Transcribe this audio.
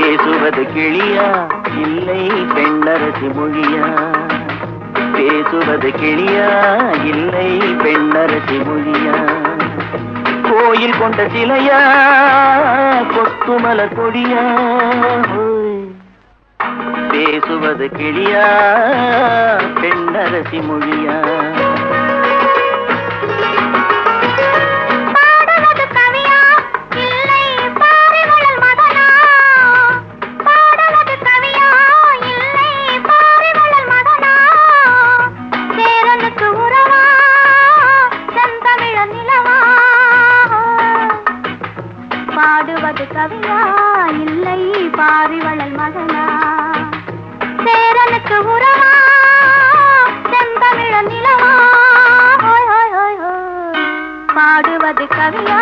பேசுவது கிளியா? இல்லை பெண்ணரசி மொழியா? பேசுவது கிளியா? இல்லை பெண்ணரசி மொழியா? கோயில் கொண்ட சிலையா? கொத்துமல கொடியா? பேசுவது கிளியா? பெண்ணரசி மொழியா? பாடுவது கவியா? இல்லை பாரிவளல் மகனா? சேரனுக்கு உறவா செந்தமிழ நிலவா பாடுவது கவியா?